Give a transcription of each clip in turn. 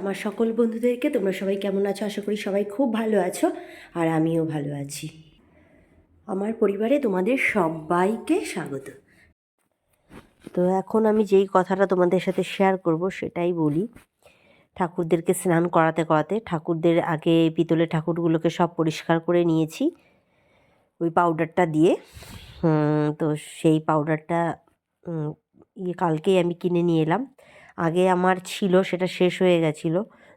আমার সকল বন্ধুদেরকে তোমরা সবাই কেমন আছো? আশা করি সবাই খুব ভালো আছো আর আমিও ভালো আছি। আমার পরিবারে তোমাদের সবাইকে স্বাগত। তো এখন আমি যেই কথাটা তোমাদের সাথে শেয়ার করব সেটাই বলি। ঠাকুরদেরকে স্নান করাতে করাতে ঠাকুরদের আগে পিতলের ঠাকুরগুলোকে সব পরিষ্কার করে নিয়েছি। ওই পাউডারটা দিয়ে। তো সেই পাউডারটা ইয়ে কালকেই আমি কিনে নিয়ে এলাম। আগে আমার ছিল, সেটা শেষ হয়ে গেছিল।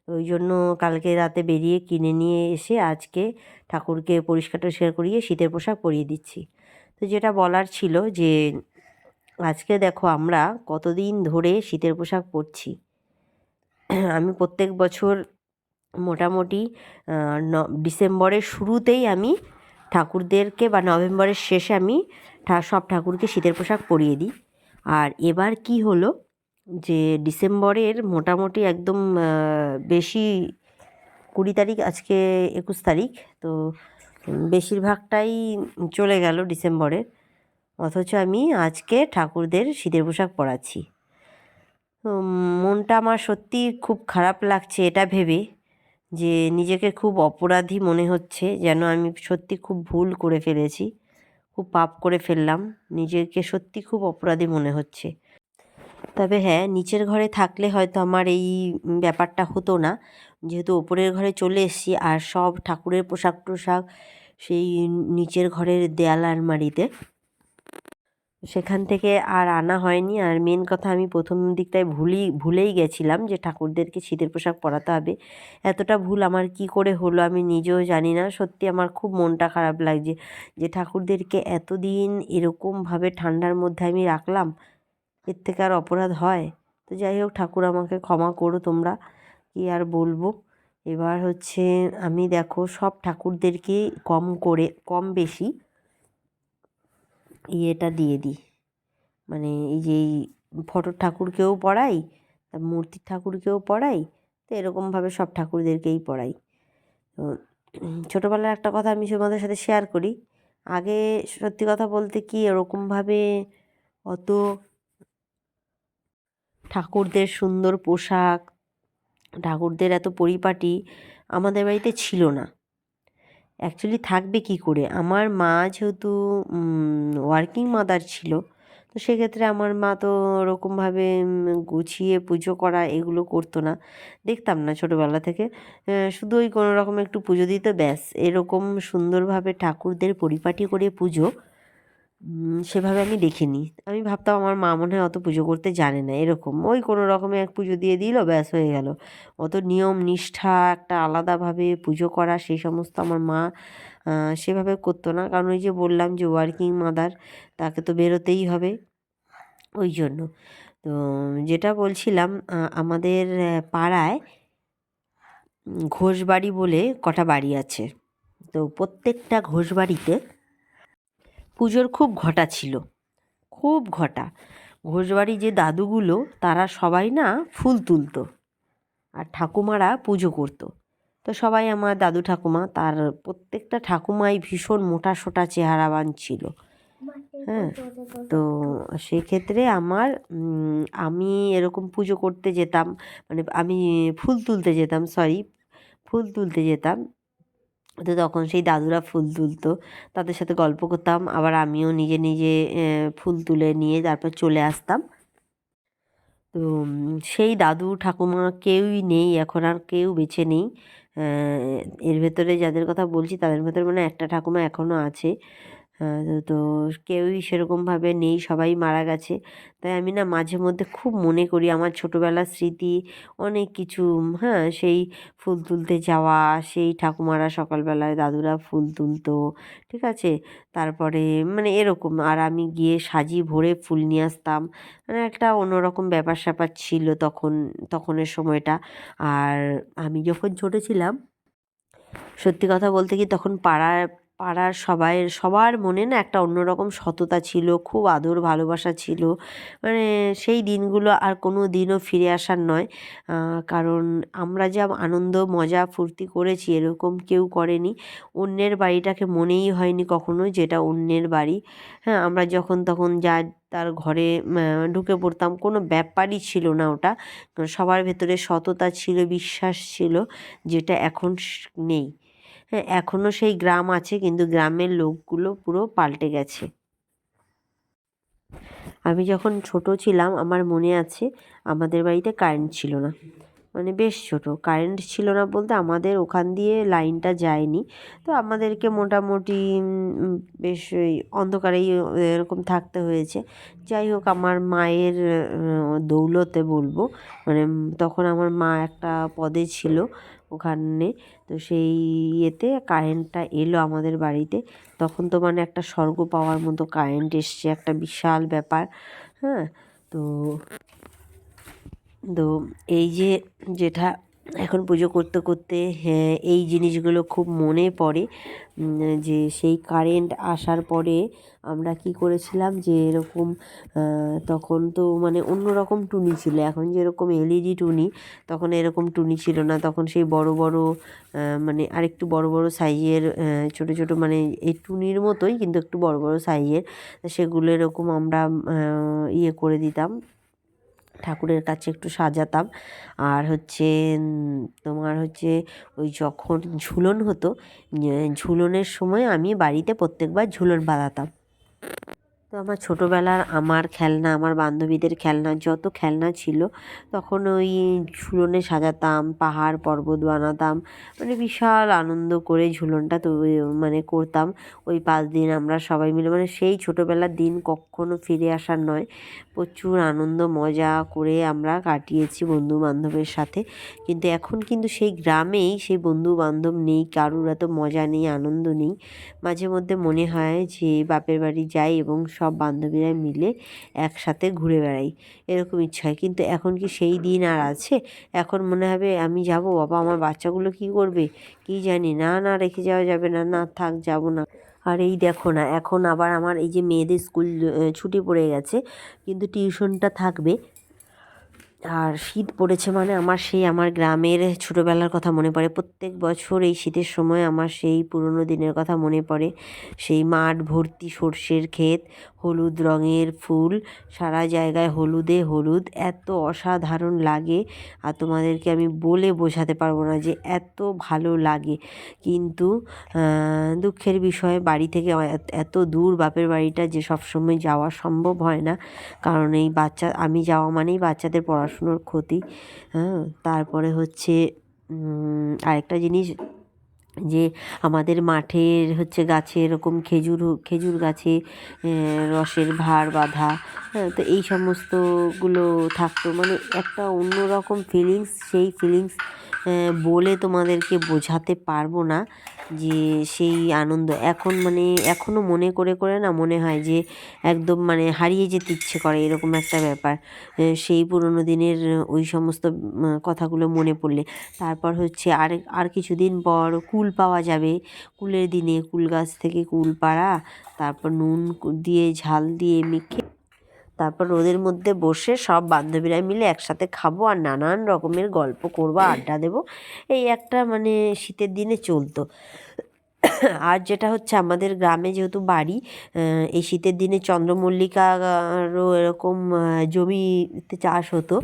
ওই জন্য কালকে রাতে বেরিয়ে কিনে নিয়ে এসে আজকে ঠাকুরকে পরিষ্কার টরিষ্কার করিয়ে শীতের পোশাক পরিয়ে দিচ্ছি। তো যেটা বলার ছিল যে, আজকে দেখো আমরা কতদিন ধরে শীতের পোশাক পরছি। আমি প্রত্যেক বছর মোটামুটি ডিসেম্বরের শুরুতেই আমি ঠাকুরদেরকে বা নভেম্বরের শেষে আমি সব ঠাকুরকে শীতের পোশাক পরিয়ে দিই। আর এবার কি হলো? যে ডিসেম্বরের মোটামুটি একদম বেশি কুড়ি তারিখ, আজকে একুশ তারিখ, তো বেশিরভাগটাই চলে গেল ডিসেম্বরের। অথচ আমি আজকে ঠাকুরদের শীতের পোশাক পরাচ্ছি। মনটা আমার সত্যি খুব খারাপ লাগছে এটা ভেবে যে নিজেকে খুব অপরাধী মনে হচ্ছে, যেন আমি সত্যি খুব ভুল করে ফেলেছি, খুব পাপ করে ফেললাম। নিজেকে সত্যি খুব অপরাধী মনে হচ্ছে। তবে হ্যাঁ নিচের ঘরে থাকলে হয়তো আমার এই ব্যাপারটা হতো না। যেহেতু ওপরের ঘরে চলে এসেছি আর সব ঠাকুরের পোশাক টোশাক সেই নিচের ঘরের দেয়াল আলমারিতে। সেখান থেকে আর আনা হয়নি। আর মেন কথা আমি প্রথম দিকটায় ভুলই ভুলেই গেছিলাম যে ঠাকুরদেরকে শীতের পোশাক পরাতে হবে। এতটা ভুল আমার কি করে হলো আমি নিজেও জানি না। সত্যি আমার খুব মনটা খারাপ লাগছে যে ঠাকুরদেরকে এতদিন এরকমভাবে ঠান্ডার মধ্যে আমি রাখলাম। এর থেকে আর অপরাধ হয়? তো যাই হোক, ঠাকুর আমাকে ক্ষমা করো তোমরা, কি আর বলব? এবার হচ্ছে আমি দেখো, সব ঠাকুরদেরকে কম করে, কম বেশি ইয়েটা দিয়ে দিই। মানে এই যে এই ফটোর ঠাকুরকেও পড়াই, তা মূর্তির ঠাকুরকেও পড়াই, তো এরকমভাবে সব ঠাকুরদেরকেই পড়াই। তো ছোটোবেলার একটা কথা আমি তোমাদের সাথে শেয়ার করি। আগে সত্যি কথা বলতে কি, এরকমভাবে অত ঠাকুরদের সুন্দর পোশাক, ঠাকুরদের এত পরিপাটি আমাদের বাড়িতে ছিল না। অ্যাকচুয়ালি থাকবে কি করে? আমার মা যেহেতু ওয়ার্কিং মাদার ছিল, তো সেক্ষেত্রে আমার মা তো ওরকমভাবে গুছিয়ে পুজো করা এগুলো করতো না। দেখতাম না ছোটোবেলা থেকে। শুধু ওই কোনো রকম একটু পুজো দিত ব্যাস। এরকম সুন্দরভাবে ঠাকুরদের পরিপাটি করে পুজো সেভাবে আমি দেখিনি। আমি ভাবতাম আমার মা মনে হয় অত পুজো করতে জানে না, এরকম। ওই কোনো রকমে এক পুজো দিয়ে দিল, ব্যাস হয়ে গেল। অত নিয়ম, নিষ্ঠা, একটা আলাদাভাবে পুজো করা সেই সমস্ত আমার মা সেভাবে করতো না। কারণ ওই যে বললাম যে ওয়ার্কিং মাদার তাকে তো বেরোতেই হবে ওই জন্য। তো যেটা বলছিলাম আমাদের পাড়ায় ঘোষবাড়ি বলে কটা বাড়ি আছে। তো প্রত্যেকটা ঘোষবাড়িতে পুজোর খুব ঘটা ছিল। খুব ঘটা। ঘোষবাড়ি যে দাদুগুলো, তারা সবাই না ফুল তুলতো আর ঠাকুমারা পুজো করতো। তো সবাই আমার দাদু ঠাকুমা, তার প্রত্যেকটা ঠাকুমাই ভীষণ মোটা সোটা চেহারাবান ছিল হ্যাঁ তো সেক্ষেত্রে আমার আমি এরকম পুজো করতে যেতাম মানে আমি ফুল তুলতে যেতাম সরি ফুল তুলতে যেতাম। তো তখন সেই দাদুরা ফুল তুলতো, তাদের সাথে গল্প করতাম। আবার আমিও নিজে নিজে ফুল তুলে নিয়ে তারপর চলে আসতাম। তো সেই দাদু ঠাকুমা কেউই নেই, এখন আর কেউ বেছে নেই। এর ভেতরে যাদের কথা বলছি, তাদের ভেতরে মানে একটা ঠাকুমা এখনও আছে। তো কেউই সেরকমভাবে নেই, সবাই মারা গেছে। তাই আমি না মাঝে মধ্যে খুব মনে করি আমার ছোটোবেলার স্মৃতি, অনেক কিছু হ্যাঁ সেই ফুল তুলতে যাওয়া, সেই ঠাকুমারা সকালবেলায় দাদুরা ফুল তুলতো, ঠিক আছে? তারপরে মানে এরকম, আর আমি গিয়ে সাজি ভরে ফুল নিয়ে আসতাম। মানে একটা অন্যরকম ব্যাপার স্যাপার ছিল তখন, তখনের সময়টা। আর আমি যখন ছোটো ছিলাম, সত্যি কথা বলতে কি তখন পাড়ার পাড়ার সবাই, সবার মনে না একটা অন্যরকম সততা ছিল, খুব আদর ভালোবাসা ছিল। মানে সেই দিনগুলো আর কোনো দিনও ফিরে আসার নয়। কারণ আমরা যা আনন্দ, মজা, ফুর্তি করেছি, এরকম কেউ করেনি। অন্যের বাড়িটাকে মনেই হয়নি কখনো যেটা অন্যের বাড়ি। হ্যাঁ আমরা যখন তখন যা তার ঘরে ঢুকে পড়তাম, কোনো ব্যাপারই ছিল না ওটা। সবার ভেতরে সততা ছিল, বিশ্বাস ছিল, যেটা এখন নেই। এখনও সেই গ্রাম আছে, কিন্তু গ্রামের লোকগুলো পুরো পাল্টে গেছে। আমি যখন ছোট ছিলাম, আমার মনে আছে আমাদের বাড়িতে কারেন্ট ছিল না। মানে বেশ ছোট কারেন্ট ছিল না বলতে আমাদের ওখান দিয়ে লাইনটা যায়নি। তো আমাদেরকে মোটামুটি বেশ ওই অন্ধকারেই এরকম থাকতে হয়েছে। যাই হোক, আমার মায়ের দৌলতে বলব মানে তখন আমার মা একটা পদে ছিল। ওখানে। তো সেই ইয়েতে কারেন্টটা এলো আমাদের বাড়িতে। তখন তো মানে একটা স্বর্গ পাওয়ার মতো কারেন্ট এসছে, একটা বিশাল ব্যাপার হ্যাঁ? তো তো এই যে যেটা এখন পুজো করতে করতে হ্যাঁ এই জিনিসগুলো খুব মনে পড়ে যে সেই কারেন্ট আসার পরে আমরা কি করেছিলাম যে এরকম তখন তো মানে অন্য রকম টুনি ছিল। এখন যেরকম এলইডি টুনি, তখন এরকম টুনি ছিল না। তখন সেই বড় বড় মানে আরেকটু বড় বড় সাইজের ছোট ছোট মানে এই টুনির মতোই, কিন্তু একটু বড় বড় সাইজের সেগুলো এরকম আমরা ইয়ে করে দিতাম। ঠাকুরের কাছে একটু সাজাতাম। আর হচ্ছে তোমার হচ্ছে, ওই যখন ঝুলন হতো ঝুলনের সময় আমি বাড়িতে প্রত্যেকবার ঝুলন বাঁধাতাম। তো আমার ছোটোবেলার আমার খেলনা, আমার বান্ধবীদের খেলনা, যত খেলনা ছিল, তখন ওই ঝুলনে সাজাতাম, পাহাড় পর্বত বানাতাম মানে বিশাল আনন্দ করে ঝুলনটা তো মানে করতাম। ওই পাঁচ দিন আমরা সবাই মিলে মানে সেই ছোটোবেলার দিন কখনো ফিরে আসার নয়, প্রচুর আনন্দ, মজা করে আমরা কাটিয়েছি বন্ধু বান্ধবের সাথে। কিন্তু এখন কিন্তু সেই গ্রামেই সেই বন্ধু বান্ধব নেই, কারুর এত মজা নেই, আনন্দ নেই। মাঝে মধ্যে মনে হয় যে বাপের বাড়ি যাই এবং সব বান্ধবীরা মিলে একসাথে ঘুরে বেড়াই। এরকম ইচ্ছা হয়। কিন্তু এখন কি সেই দিন আর আছে? এখন মনে হবে আমি যাব। বাবা, আমার বাচ্চাগুলো কি করবে? কি জানি। না না, রেখে যাওয়া যাবে না। না, থাক, যাব না। আর এই দেখো না, এখন আবার আমার এই যে মেয়েদের স্কুল ছুটি পড়ে গেছে। কিন্তু টিউশনটা থাকবে। আর শীত পড়েছে মানে আমার সেই আমার গ্রামের ছোটোবেলার কথা মনে পড়ে। প্রত্যেক বছর এই শীতের সময় আমার সেই পুরনো দিনের কথা মনে পড়ে। সেই মাঠ ভর্তি সর্ষের ক্ষেত হলুদ রঙের ফুল। সারা জায়গায় হলুদে হলুদ। এত অসাধারণ লাগে। আর তোমাদেরকে আমি বলে বোঝাতে পারব না যে এত ভালো লাগে। কিন্তু দুঃখের বিষয়, বাড়ি থেকে এত দূর বাপের বাড়িটা যে সবসময় যাওয়া সম্ভব হয় না। কারণ এই বাচ্চা, আমি যাওয়া মানেই বাচ্চাদের পড়াশুনোর ক্ষতি। হ্যাঁ তারপরে হচ্ছে আরেকটা জিনিস যে আমাদের মাঠের হচ্ছে গাছে এরকম খেজুর খেজুর গাছে রসের ভার বাঁধা হ্যাঁ তো এই সমস্তগুলো থাকতো। মানে একটা অন্যরকম ফিলিংস সেই ফিলিংস বলে তোমাদেরকে বোঝাতে পারব না। যে সেই আনন্দ। এখন মানে এখনও মনে করে করে না মনে হয় যে একদম মানে হারিয়ে যেতে ইচ্ছে করে এরকম একটা ব্যাপার। সেই পুরোনো দিনের ওই সমস্ত কথাগুলো মনে পড়লে। তারপর হচ্ছে আর আর কিছুদিন পর কুল পাওয়া যাবে। কুলের দিনে কুল গাছ থেকে কুল পাড়া, তারপর নুন দিয়ে ঝাল দিয়ে মেখে তারপর রোদের মধ্যে বসে সব বান্ধবীরা মিলে একসাথে খাব আর নানান রকমের গল্প করব, আড্ডা দেবো। এই একটা মানে শীতের দিনে চলতো। আর যেটা হচ্ছে আমাদের গ্রামে যেহেতু বাড়ি এই শীতের দিনে চন্দ্রমল্লিকারও এরকম জমিতে চাষ হতো।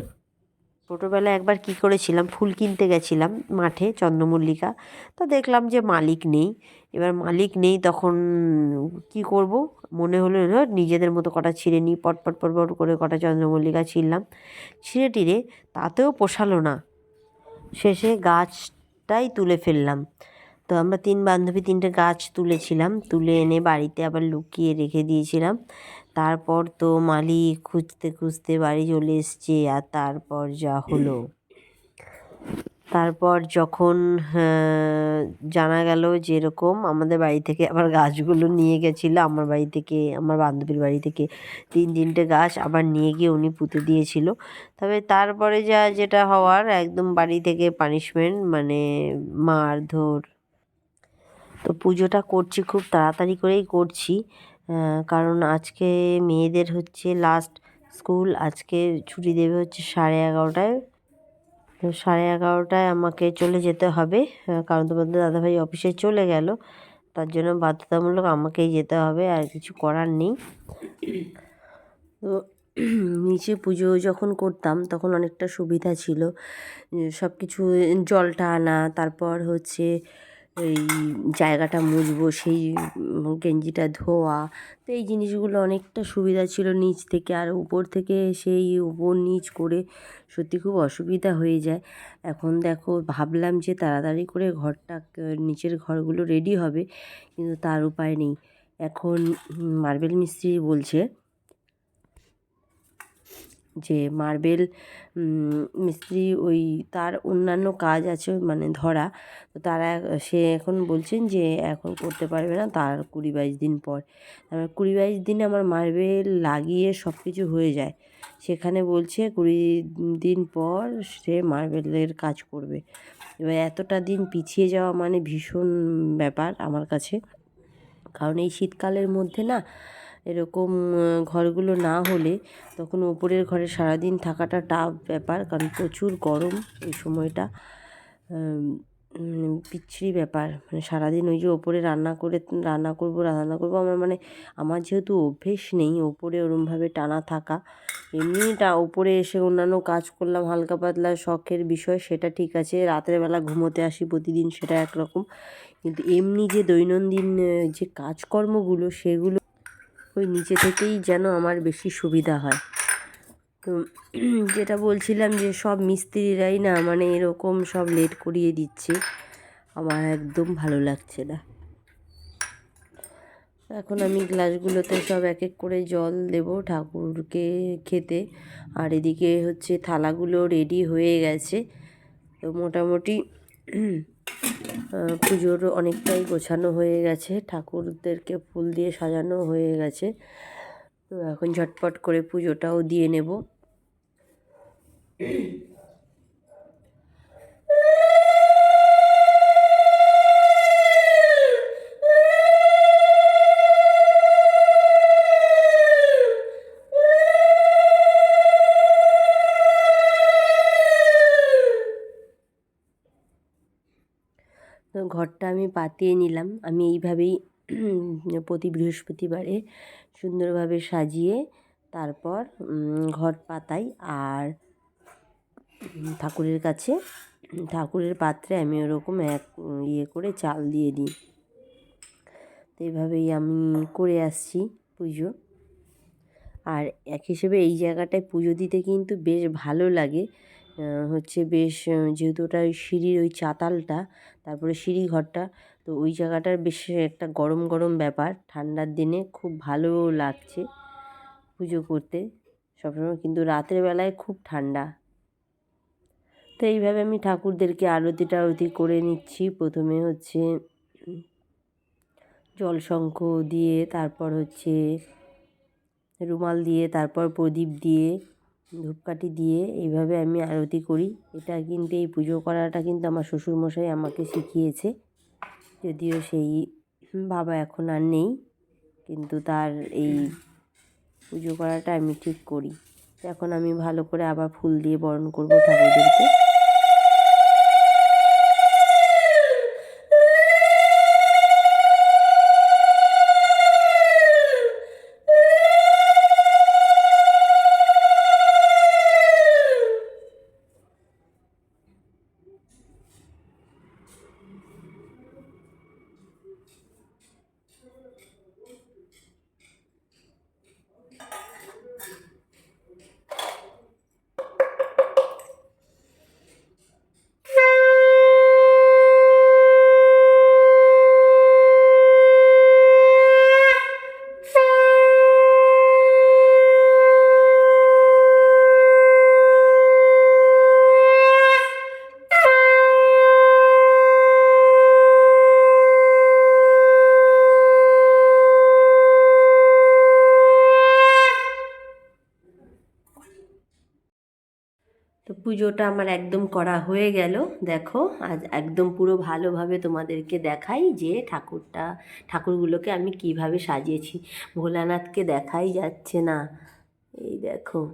ছোটোবেলায় একবার কী করেছিলাম? ফুল কিনতে গেছিলাম মাঠে চন্দ্রমল্লিকা। তো দেখলাম যে মালিক নেই। এবার মালিক নেই তখন কি করব? মনে হলো নিজেদের মতো কটা ছিঁড়ে নিই পটপট পটপট করে কটা চন্দ্রমল্লিকা ছিঁড়লাম। ছিঁড়ে টিড়ে তাতেও পোষালো না। শেষে গাছটাই তুলে ফেললাম। তো আমরা তিন বান্ধবী তিনটে গাছ তুলেছিলাম। তুলে এনে বাড়িতে আবার লুকিয়ে রেখে দিয়েছিলাম। তারপর তো মালিক খুঁজতে খুঁজতে বাড়ি চলে এসছে, আর তারপর যা হলো। তারপর যখন জানা গেল যে এরকম আমাদের বাড়ি থেকে আবার গাছগুলো নিয়ে গেছিল, আমার বাড়ি থেকে, আমার বান্ধবীর বাড়ি থেকে তিন তিনটে গাছ আবার নিয়ে গিয়ে উনি পুঁতে দিয়েছিল। তবে তারপরে যা যেটা হওয়ার, একদম বাড়ি থেকে পানিশমেন্ট মানে মারধর। তো পুজোটা করছি, খুব তাড়াতাড়ি করেই করছি। কারণ আজকে মেয়েদের হচ্ছে লাস্ট স্কুল আজকে ছুটি দেবে হচ্ছে সাড়ে এগারোটায়। তো সাড়ে এগারোটায় আমাকে চলে যেতে হবে কারণ তোমাদের দাদাভাই অফিসে চলে গেল। তার জন্য বাধ্যতামূলক আমাকেই যেতে হবে, আর কিছু করার নেই। তো নিচে পুজো যখন করতাম, তখন অনেকটা সুবিধা ছিল। সব কিছু জলটা আনা তারপর হচ্ছে এই জায়গাটা মুছবো, সেই গেঞ্জিটা ধোয়া। তো এই জিনিসগুলো অনেকটা সুবিধা ছিল নিচ থেকে। আর উপর থেকে সেই উপর নিচ করে সত্যি খুব অসুবিধা হয়ে যায়। এখন দেখো, ভাবলাম যে তাড়াতাড়ি করে ঘরটা নিচের ঘরগুলো রেডি হবে, কিন্তু তার উপায় নেই। এখন মার্বেল মিস্ত্রি বলছে যে মার্বেল মিস্ত্রি ওই তার অন্যান্য কাজ আছে মানে ধরা। তো তারা, সে এখন বলছেন যে এখন করতে পারবে না তার কুড়ি বাইশ দিন পর। আমার কুড়ি বাইশ দিনে আমার মার্বেল লাগিয়ে সব কিছু হয়ে যায়। সেখানে বলছে কুড়ি দিন পর সে মার্বেলের কাজ করবে। এবার এতটা দিন পিছিয়ে যাওয়া মানে ভীষণ ব্যাপার আমার কাছে। কারণ এই শীতকালের মধ্যে না এরকম ঘরগুলো না হলে তখন ওপরের ঘরে সারাদিন থাকাটা টাফ ব্যাপার। কারণ প্রচুর গরম এই সময়টা। বিচ্ছিরি ব্যাপার। মানে সারাদিন ওই যে ওপরে রান্না করে, রান্না করব রান্না করব, আমার মানে আমার যেহেতু অভ্যেস নেই ওপরে ওরমভাবে টানা থাকা। এমনি টা ওপরে এসে অন্যান্য কাজ করলাম, হালকা পাতলা শখের বিষয়, সেটা ঠিক আছে। রাতের বেলা ঘুমোতে আসি প্রতিদিন, সেটা একরকম। কিন্তু এমনি যে দৈনন্দিন যে কাজকর্মগুলো, সেগুলো ওই নিচে থেকেই যেন আমার বেশি সুবিধা হয়। তো যেটা বলছিলাম যে সব মিস্ত্রিরাই না মানে এরকম সব লেট করিয়ে দিচ্ছে। আমার একদম ভালো লাগছে না। এখন আমি গ্লাসগুলোতে সব এক এক করে জল দেব ঠাকুরকে খেতে। আর এদিকে হচ্ছে থালাগুলো রেডি হয়ে গেছে। তো মোটামুটি পুজোর অনেকটাই গোছানো হয়ে গেছে। ঠাকুরদেরকে ফুল দিয়ে সাজানো হয়ে গেছে। তো এখন ঝটপট করে পুজোটাও দিয়ে নেব তো ঘরটা আমি পাতিয়ে নিলাম। আমি এইভাবেই প্রতি বৃহস্পতিবারে সুন্দরভাবে সাজিয়ে তারপর ঘট পাতাই আর ঠাকুরের কাছে, ঠাকুরের পাত্রে আমি ওরকম এক ইয়ে করে চাল দিয়ে দিই। তো এইভাবেই আমি করে আসছি পুজো। আর এক হিসেবে এই জায়গাটায় পুজো দিতে কিন্তু বেশ ভালো লাগে। হচ্ছে বেশ যেহেতু ওটা ওই সিঁড়ির ওই চাতালটা, তারপরে সিঁড়ি ঘরটা, তো ওই জায়গাটার বেশ একটা গরম গরম ব্যাপার। ঠান্ডার দিনে খুব ভালো লাগছে পুজো করতে। সবসময় কিন্তু রাতের বেলায় খুব ঠান্ডা। তো এইভাবে আমি ঠাকুরদেরকে আরতিটা আরতি করে নিচ্ছি। প্রথমে হচ্ছে জল শঙ্খ দিয়ে, তারপর হচ্ছে রুমাল দিয়ে, তারপর প্রদীপ দিয়ে ধূপকাঠি দিয়ে এইভাবে আমি আরতি করি। এটা কিন্তু এই পুজো করাটা কিন্তু আমার শ্বশুরমশাই আমাকে শিখিয়েছে। যদিও সেই বাবা এখন আর নেই, কিন্তু তার এই পুজো করাটা আমি ঠিক করি। এখন আমি ভালো করে আবার ফুল দিয়ে বরণ করব ঠাকুরদেরকে তো পুজোটা আমার একদম করা হয়ে গেল। দেখো, আজ একদম পুরো ভালোভাবে তোমাদেরকে দেখাই যে ঠাকুরটা, ঠাকুরগুলোকে আমি কীভাবে সাজিয়েছি। ভোলানাথকে দেখাই যাচ্ছে না। এই দেখো,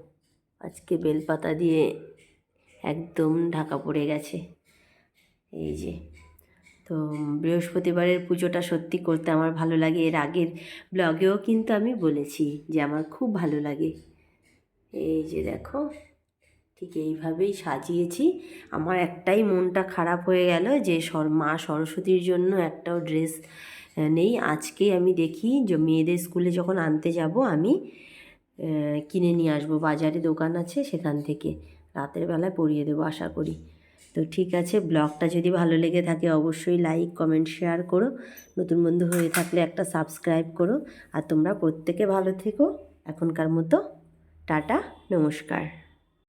আজকে বেলপাতা দিয়ে একদম ঢাকা পড়ে গেছে। এই যে, তো বৃহস্পতিবারের পুজোটা সত্যি করতে আমার ভালো লাগে। এর আগের ব্লগেও কিন্তু আমি বলেছি যে আমার খুব ভালো লাগে। এই যে দেখো ঠিক এইভাবেই সাজিয়েছি। আমার একটাই মনটা খারাপ হয়ে গেল যে মা সরস্বতীর জন্য একটাও ড্রেস নেই। আজকেই আমি দেখি যে মেয়েদের স্কুলে যখন আনতে যাব আমি কিনে নিয়ে আসব। বাজারে দোকান আছে সেখান থেকে রাতের বেলায় পরিয়ে দেবো আশা করি। তো ঠিক আছে, ব্লগটা যদি ভালো লেগে থাকে অবশ্যই লাইক, কমেন্ট, শেয়ার করো। নতুন বন্ধু হয়ে থাকলে একটা সাবস্ক্রাইব করো। আর তোমরা প্রত্যেকে ভালো থেকো। এখনকার মতো টাটা, নমস্কার।